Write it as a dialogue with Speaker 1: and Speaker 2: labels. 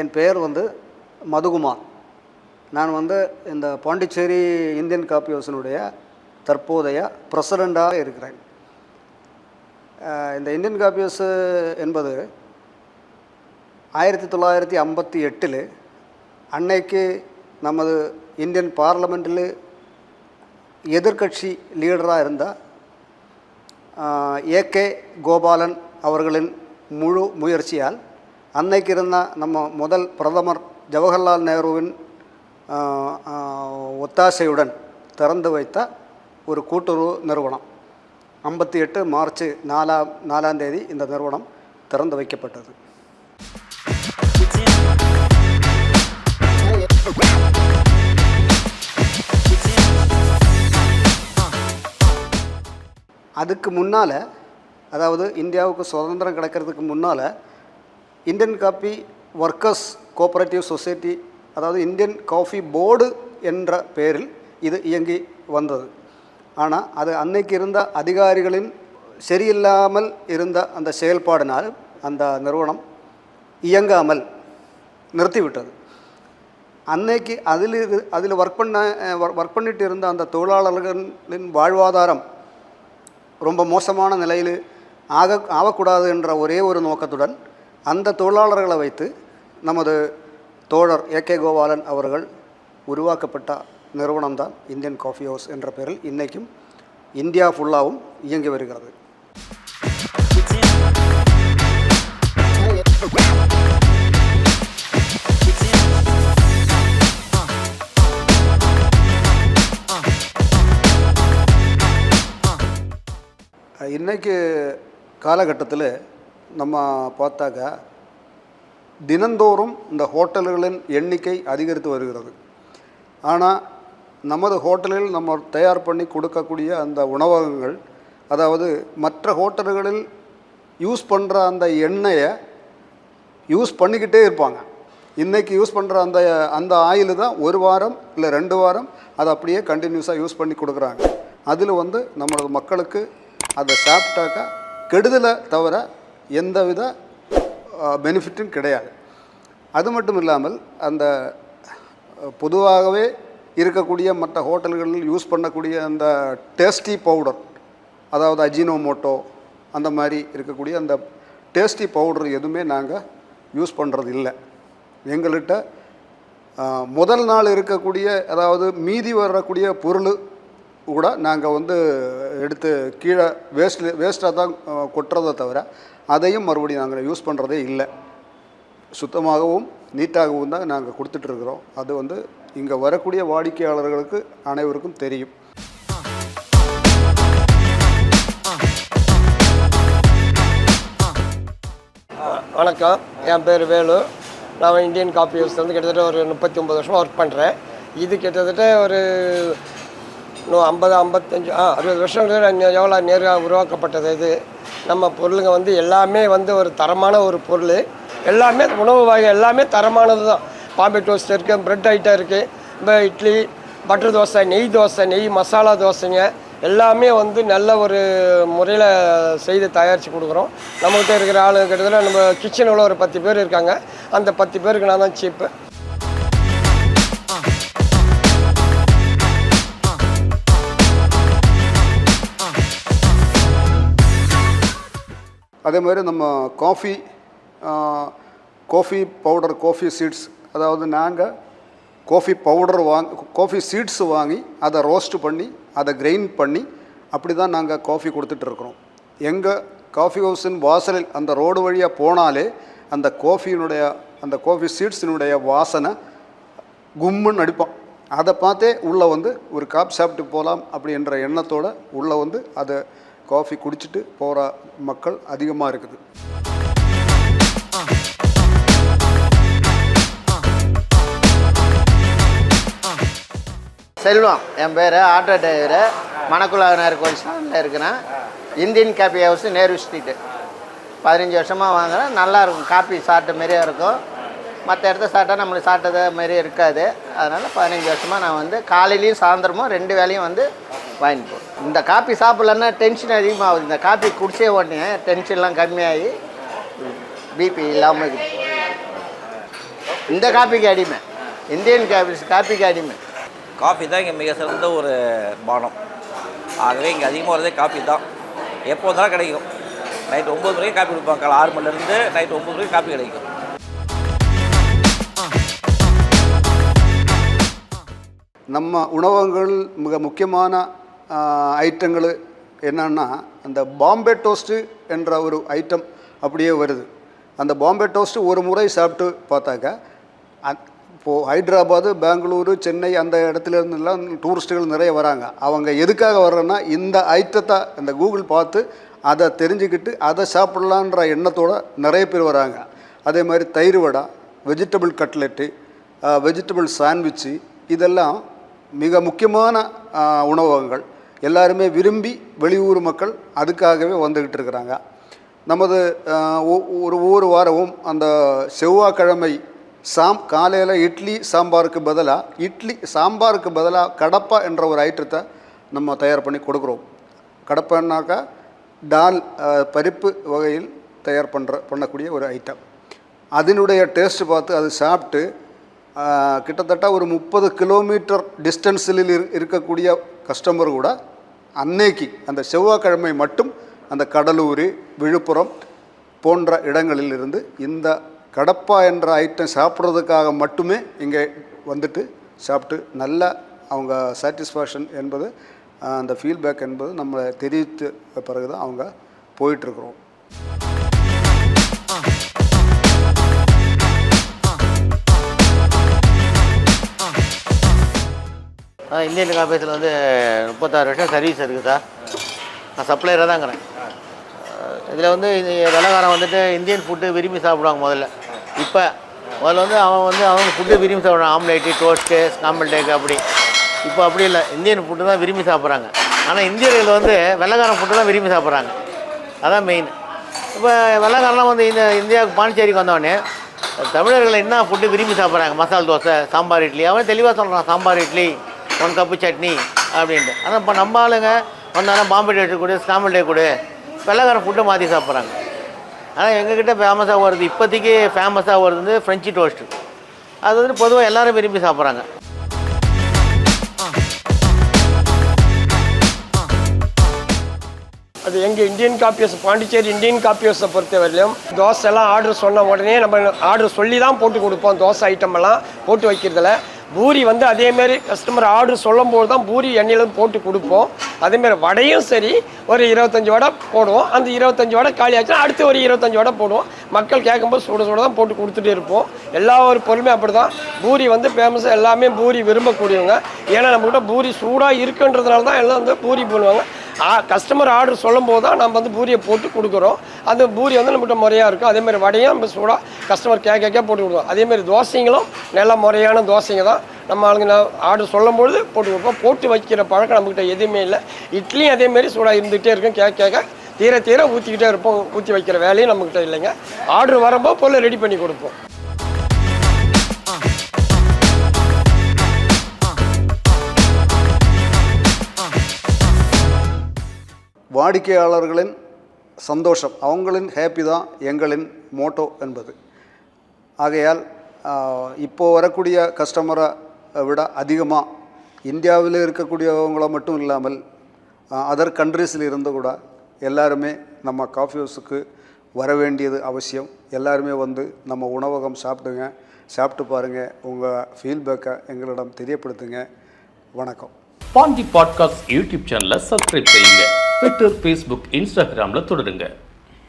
Speaker 1: என் பெயர் வந்து மதுகுமார். நான் வந்து இந்த பாண்டிச்சேரி இந்தியன் காப்பி ஹவுஸினுடைய தற்போதைய பிரசிடெண்டாக இருக்கிறேன். இந்த இந்தியன் காப்பி ஹவுஸ் என்பது ஆயிரத்தி தொள்ளாயிரத்தி ஐம்பத்தி எட்டில் அன்னைக்கு நமது இந்தியன் பார்லமெண்ட்டில் எதிர்க்கட்சி லீடராக இருந்த ஏகே கோபாலன் அவர்களின் முழு முயற்சியால் அன்னைக்கு இருந்த நம்ம முதல் பிரதமர் ஜவஹர்லால் நேருவின் ஒத்தாசையுடன் திறந்து வைத்த ஒரு கூட்டுறவு நிறுவனம். ஐம்பத்தி எட்டு மார்ச் நாலாம் நாலாம் தேதி இந்த நிறுவனம் திறந்து வைக்கப்பட்டது. அதுக்கு முன்னால் அதாவது இந்தியாவுக்கு சுதந்திரம் கிடைக்கிறதுக்கு முன்னால் Indian coffee workers cooperative society அதாவது இந்தியன் காஃபி போர்டு என்ற பெயரில் இது இயங்கி வந்தது. ஆனால் அது அன்னைக்கு இருந்த அதிகாரிகளின் சரியில்லாமல் இருந்த அந்த செயல்பாடினால் அந்த நிறுவனம் இயங்காமல் நிறுத்திவிட்டது. அன்னைக்கு அதில் இரு- அதில் ஒர்க் பண்ண ஒர்க் பண்ணிட்டு இருந்த அந்த தொழிலாளர்களின் வாழ்வாதாரம் ரொம்ப மோசமான நிலையில் ஆக ஆகக்கூடாது என்ற ஒரே ஒரு நோக்கத்துடன் அந்த தொழிலாளர்களை வைத்து நமது தோழர் ஏ கே கோபாலன் அவர்கள் உருவாக்கப்பட்ட நிறுவனம்தான் இந்தியன் காஃபி ஹவுஸ் என்ற பெயரில் இன்றைக்கும் இந்தியா ஃபுல்லாகவும் இயங்கி வருகிறது. இன்றைக்கு காலகட்டத்தில் நம்ம பார்த்தாக்கா தினந்தோறும் இந்த ஹோட்டல்களின் எண்ணிக்கை அதிகரித்து வருகிறது. ஆனால் நமது ஹோட்டலில் நம்ம தயார் பண்ணி கொடுக்கக்கூடிய அந்த உணவகங்கள் அதாவது மற்ற ஹோட்டல்களில் யூஸ் பண்ணுற அந்த எண்ணெயை யூஸ் பண்ணிக்கிட்டே இருப்பாங்க. இன்றைக்கி யூஸ் பண்ணுற அந்த அந்த ஆயில் தான் ஒரு வாரம் இல்லை ரெண்டு வாரம் அதை அப்படியே கண்டினியூஸாக யூஸ் பண்ணி கொடுக்குறாங்க. அதில் வந்து நம்மளது மக்களுக்கு அதை சாப்பிட்டாக்கா கெடுதலை தவிர எந்தவித பெனிஃபிட்டும் கிடையாது. அது மட்டும் இல்லாமல் அந்த பொதுவாகவே இருக்கக்கூடிய மற்ற ஹோட்டல்களில் யூஸ் பண்ணக்கூடிய அந்த டேஸ்டி பவுடர் அதாவது அஜினோமோட்டோ அந்த மாதிரி இருக்கக்கூடிய அந்த டேஸ்டி பவுடர் எதுவுமே நாங்கள் யூஸ் பண்ணுறது இல்லை எங்கள்கிட்ட முதல் நாள் இருக்கக்கூடிய அதாவது மீதி வரக்கூடிய பொருள் கூட நாங்கள் வந்து எடுத்து கீழே வேஸ்ட் வேஸ்ட்டாக தான் கொட்டுறதை தவிர அதையும் மறுபடியும் நாங்கள் யூஸ் பண்ணுறதே இல்லை. சுத்தமாகவும் நீட்டாகவும் தான் நாங்கள் கொடுத்துட்ருக்குறோம் அது வந்து இங்கே வரக்கூடிய வாடிக்கையாளர்களுக்கு அனைவருக்கும் தெரியும்.
Speaker 2: வணக்கம். என் பேர் வேலு. நான் இந்தியன் காப்பி ஹவுஸ் வந்து கிட்டத்தட்ட ஒரு முப்பத்தி ஒம்பது வருஷமாக ஒர்க் பண்ணுறேன் இது கிட்டத்தட்ட ஒரு இன்னும் ஐம்பது ஐம்பத்தஞ்சு ஆ அறுபது வருஷம் எவ்வளோ நேராக உருவாக்கப்பட்டது இது? நம்ம பொருளுங்க வந்து எல்லாமே வந்து ஒரு தரமான ஒரு பொருள். எல்லாமே உணவு வகை எல்லாமே தரமானது தான். பாம்பே டோஸ்ட் இருக்குது ப்ரெட் ஐட்டம் இருக்குது இப்போ இட்லி பட்டர் தோசை நெய் தோசை நெய் மசாலா தோசைங்க எல்லாமே வந்து நல்ல ஒரு முறையில் செய்து தயாரித்து கொடுக்குறோம். நம்மகிட்ட இருக்கிற ஆளு கிட்டத்தட்ட நம்ம கிச்சனில் ஒரு பத்து பேர் இருக்காங்க. அந்த பத்து பேருக்கு நான் தான் சீப்பு
Speaker 1: அதே மாதிரி நம்ம coffee coffee powder coffee seeds அதாவது நாங்கள் காஃபி பவுடர் வாங்கி காஃபி சீட்ஸ் வாங்கி அதை ரோஸ்ட் பண்ணி அதை கிரைண்ட் பண்ணி அப்படி தான் நாங்கள் காஃபி கொடுத்துட்ருக்குறோம் எங்கள் காஃபி ஹவுஸின் வாசலில் அந்த ரோடு வழியாக போனாலே அந்த காஃபியினுடைய அந்த காஃபி சீட்ஸினுடைய வாசனை கும்முன்னு அடிப்பான். அதை பார்த்தே உள்ளே வந்து ஒரு காப் சாப்பிட்டு போகலாம் அப்படின்ற எண்ணத்தோடு உள்ளே வந்து அதை காஃபி குடிச்சிட்டு போகிற மக்கள் அதிகமாக இருக்குது.
Speaker 3: செல்வம் என் பேர் ஆட்டோ டிரைவரு. மணக்குளாவினார் கோயில் இருக்கிறேன். Indian coffee house Nehru street பதினஞ்சு வருஷமாக வாங்குறேன். நல்லா இருக்கும். காப்பி சாப்பிட்ட மாரியே இருக்கும். மற்ற இடத்த சாப்பிட்டா நம்மளுக்கு சாப்பிட்டது மாரி இருக்காது. அதனால் பதினஞ்சு வருஷமாக நான் வந்து காலையிலையும் சாயந்தரமும் ரெண்டு வேலையும் வந்து வாங்கிட்டு போகிறேன் இந்த காப்பி சாப்பிட்லன்னா டென்ஷன் அதிகமாகுது. இந்த காப்பி குடிச்சே உடனே டென்ஷன்லாம் கம்மியாகி பிபி இல்லாமல் இருக்குது இந்த காப்பிக்கு அடிமை. இந்தியன் காபி காப்பிக்கு அடிமை.
Speaker 4: காஃபி தான் இங்கே மிக சிறந்த ஒரு பானம். ஆகவே இங்கே அதிகமாக வரதே காஃபி தான். எப்போ வந்தாலும் கிடைக்கும். நைட் ஒம்பது மணிக்கு காப்பி கொடுப்பாங்க. காலை ஆறு மணிலேருந்து நைட் ஒம்பது மணிக்கு காப்பி கிடைக்கும்.
Speaker 1: நம்ம உணவகங்கள் மிக முக்கியமான ஐட்டங்கள் என்னன்னா அந்த பாம்பே டோஸ்ட்டு என்ற ஒரு ஐட்டம் அப்படியே வருது. அந்த பாம்பே டோஸ்ட்டு ஒரு முறை சாப்பிட்டு பார்த்தாக்கா இப்போது ஹைதராபாத்து பெங்களூரு சென்னை அந்த இடத்துலேருந்துலாம் டூரிஸ்ட்டுகள் நிறைய வராங்க. அவங்க எதுக்காக வர்றோன்னா இந்த ஐட்டத்தை இந்த கூகுள் பார்த்து அதை தெரிஞ்சுக்கிட்டு அதை சாப்பிட்லான்ற எண்ணத்தோடு நிறைய பேர் வராங்க. அதே மாதிரி தயிர் vada vegetable cutlet vegetable sandwich இதெல்லாம் மிக முக்கியமான உணவகங்கள். எல்லாருமே விரும்பி வெளியூர் மக்கள் அதுக்காகவே வந்துக்கிட்டு இருக்கிறாங்க. நமது ஒ- ஒரு ஒவ்வொரு வாரமும் அந்த செவ்வாய்க்கிழமை சாம் காலையில் இட்லி சாம்பாருக்கு பதிலாக இட்லி சாம்பாருக்கு பதிலாக கடப்பா என்ற ஒரு ஐட்டத்தை நம்ம தயார் பண்ணி கொடுக்குறோம். கடப்பான்னாக்கா டால் பருப்பு வகையில் தயார் பண்ணுற பண்ணக்கூடிய ஒரு ஐட்டம். அதனுடைய டேஸ்ட் பார்த்து அது சாப்பிட்டு கிட்டத்தட்ட ஒரு முப்பது கிலோமீட்டர் டிஸ்டன்ஸில் இருக்கக்கூடிய கஸ்டமர் கூட அன்னைக்கு அந்த செவ்வாய்க்கிழமை மட்டும் அந்த கடலூர் விழுப்புரம் போன்ற இடங்களில் இருந்து இந்த கடப்பா என்ற ஐட்டம் சாப்பிட்றதுக்காக மட்டுமே இங்கே வந்துட்டு சாப்பிட்டு நல்ல அவங்க சாட்டிஸ்ஃபேக்ஷன் என்பது அந்த ஃபீல்பேக் என்பது நம்ம தெரிவித்த பிறகு தான் அவங்க போயிட்டுருக்குறோம்.
Speaker 3: இந்தியன் காப்பீஸில் வந்து முப்பத்தாறு வருஷம் சர்வீஸ் இருக்குது சார் நான் சப்ளையராக தான் இருக்கிறேன். இதில் வந்து இது வெள்ளக்காரன் வந்துட்டு இந்தியன் ஃபுட்டு விரும்பி சாப்பிடுவாங்க முதல்ல. இப்போ முதல்ல வந்து அவன் வந்து அவங்க ஃபுட்டு விரும்பி சாப்பிடுவான். ஆம்லேட்டு டோஸ்ட்டு ஸ்காம்பல் டேக்கு அப்படி. இப்போ அப்படி இல்லை. இந்தியன் ஃபுட்டு தான் விரும்பி சாப்பிட்றாங்க. ஆனால் இந்தியர்கள் வந்து வெள்ளக்காரன் ஃபுட்டு தான் விரும்பி சாப்பிட்றாங்க. அதான் மெயின் இப்போ வெள்ளக்காரெலாம் வந்து இந்த இந்தியாவுக்கு பாண்டிச்சேரிக்கு வந்தவொடனே தமிழர்கள் என்ன ஃபுட்டு விரும்பி சாப்பிட்றாங்க? மசால் தோசை சாம்பார் இட்லி. அவன் தெளிவாக சொல்கிறான் சாம்பார் இட்லி. ஒன் கப்பு சட்னி அப்படின்ட்டு. ஆனால் இப்போ நம்ம ஆளுங்க வந்தாலும் பாம்பே டேட்டு கொடு ஸ்காமல் டே கொடு வெள்ளக்கார ஃபுட்டை மாற்றி சாப்பிட்றாங்க. ஆனால் எங்ககிட்ட ஃபேமஸாக வருது இப்போதைக்கு ஃபேமஸாக வருது வந்து ஃப்ரெஞ்சு டோஸ்ட்டு அது வந்து பொதுவாக எல்லாரும் விரும்பி சாப்பிட்றாங்க.
Speaker 2: அது எங்கள் இந்தியன் காப்பியஸ் பாண்டிச்சேரி இந்தியன் காப்பியஸை பொறுத்தவரையிலும் தோசை எல்லாம் ஆர்டர் சொன்ன உடனே நம்ம ஆர்டர் சொல்லி தான் போட்டு கொடுப்போம் தோசை ஐட்டம் எல்லாம் போட்டு வைக்கிறதுல. பூரி வந்து அதேமாரி கஸ்டமர் ஆர்டர் சொல்லும்போது தான் பூரி எண்ணெயில் போட்டு கொடுப்போம். அதேமாரி வடையும் சரி ஒரு இருபத்தஞ்சி வடை போடுவோம். அந்த இருபத்தஞ்சி வடை காலி ஆச்சுன்னா அடுத்து ஒரு இருபத்தஞ்சி வடை போடுவோம். மக்கள் கேட்கும்போது சுட சுட தான் போட்டு கொடுத்துட்டு இருப்போம். எல்லா ஒரு பொருளுமே அப்படி தான் பூரி வந்து ஃபேமஸ் எல்லாமே பூரி விரும்பக்கூடியவங்க. ஏன்னா நம்மக்கிட்ட பூரி சூடாக இருக்குன்றதுனால தான் எல்லாம் வந்து பூரி பண்ணுவாங்க கஸ்டமர் ஆர்டர் சொல்லும் போது தான் நம்ம வந்து பூரியை போட்டு கொடுக்குறோம். அந்த பூரி வந்து நம்மகிட்ட முறையாக இருக்கும் அதேமாதிரி வடையும் நம்ம சூடாக கஸ்டமர் கே கேக்கே போட்டு கொடுக்குறோம். அதேமாதிரி தோசைங்களும் நல்ல முறையான தோசைங்க தான். நம்ம ஆளுங்க ஆர்டர் சொல்லும்பொழுது போட்டு கொடுப்போம். போட்டு வைக்கிற பழக்கம் நம்மக்கிட்ட எதுவுமே இல்லை. இட்லியும் அதேமாரி சூடாக இருந்துகிட்டே இருக்கும். கேக் கேட்க தீர தீர ஊற்றிக்கிட்டே இருப்போம். ஊற்றி வைக்கிற வேலையும் நம்மக்கிட்ட இல்லைங்க. ஆர்டர் வரும்போது பொருளை ரெடி பண்ணி கொடுப்போம்.
Speaker 1: வாடிக்கையாளர்களின் சந்தோஷம் அவங்களின் ஹேப்பி தான் எங்களின் மோட்டோ என்பது. ஆகையால் இப்போது வரக்கூடிய கஸ்டமரை விட அதிகமாக இந்தியாவில் இருக்கக்கூடியவங்கள மட்டும் இல்லாமல் அதர் கண்ட்ரீஸில் இருந்து கூட எல்லாருமே நம்ம காஃபி ஹவுஸுக்கு வர வேண்டியது அவசியம். எல்லாருமே வந்து நம்ம உணவகம் சாப்பிடுங்க சாப்பிட்டு பாருங்கள் உங்கள் ஃபீட்பேக்கை எங்களிடம் தெரியப்படுத்துங்க. வணக்கம்.
Speaker 5: பாண்டி பாட்காஸ்ட் யூடியூப் சேனலை சப்ஸ்கிரைப் செய்யுங்க. ட்விட்டர் ஃபேஸ்புக் இன்ஸ்டாகிராம்ல தொடருங்க.